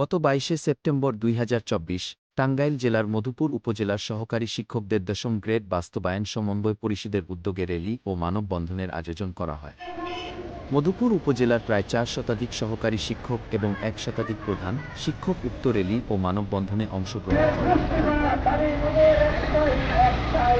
গত বাইশে সেপ্টেম্বর দুই হাজার চব্বিশ, টাঙ্গাইল জেলার মধুপুর উপজেলার সহকারী শিক্ষকদের দশম গ্রেড বাস্তবায়ন সমন্বয় পরিষদের উদ্যোগে র্যালি ও মানববন্ধনের আয়োজন করা হয়। মধুপুর উপজেলার প্রায় চার শতাধিক সহকারী শিক্ষক এবং এক শতাধিক প্রধান শিক্ষক উক্ত র্যালি ও মানববন্ধনে অংশগ্রহণ করেন।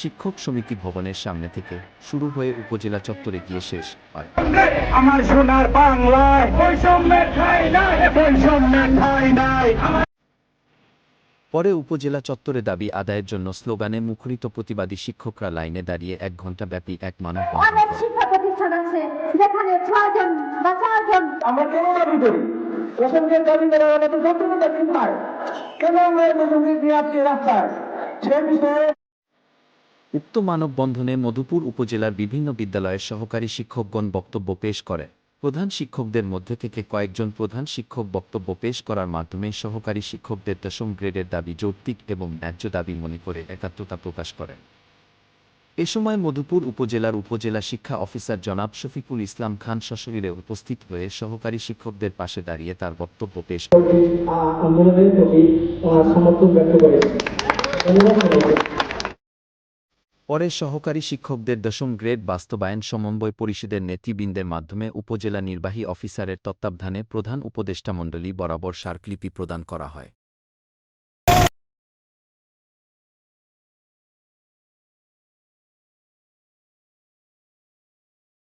শিক্ষক সমিতি ভবনের সামনে থেকে শুরু হয়ে উপজেলা চত্বরে গিয়ে শেষ হয়। আমার সোনার বাংলায় বৈষম্যের ঠাই নাই বৈষম্যের ঠাই নাই। পরে উপজেলা চত্বরে দাবি আদায়ের জন্য স্লোগানে মুখরিত প্রতিবাদী শিক্ষকরা লাইনে দাঁড়িয়ে এক ঘণ্টাব্যাপী এক মানববন্ধন অনেক শিক্ষা প্রতিষ্ঠান আছে যেখানে ছয়জন বা চারজন আমরা কেন দাবি করি প্রসঙ্গের দাবি করা হলে তো দাবি পায় কেন আমরা এই প্রসঙ্গে আজকে রাস্তায় সে বিষয়ে উক্ত মানববন্ধনে মধুপুর উপজেলার বিভিন্ন বিদ্যালয়ের সহকারী শিক্ষকগণ বক্তব্য পেশ করে। প্রধান শিক্ষকদের মধ্যে থেকে কয়েকজন প্রধান শিক্ষক বক্তব্য পেশ করার মাধ্যমে সহকারী শিক্ষকদের দশম গ্রেডের দাবি যৌক্তিক এবং ন্যায্য দাবি মনে করে একাত্মতা প্রকাশ করেন। এ সময় মধুপুর উপজেলার উপজেলা শিক্ষা অফিসার জনাব শফিকুল ইসলাম খান সশরীরে উপস্থিত হয়ে সহকারী শিক্ষকদের পাশে দাঁড়িয়ে তার বক্তব্য পেশ করেন। পরে সহকারী শিক্ষকদের দশম গ্রেড বাস্তবায়ন সমন্বয় পরিষদের নেতৃবৃন্দের মাধ্যমে উপজেলা নির্বাহী অফিসারের তত্ত্বাবধানে প্রধান উপদেষ্টামণ্ডলী বরাবর সার্কলিপি প্রদান করা হয়।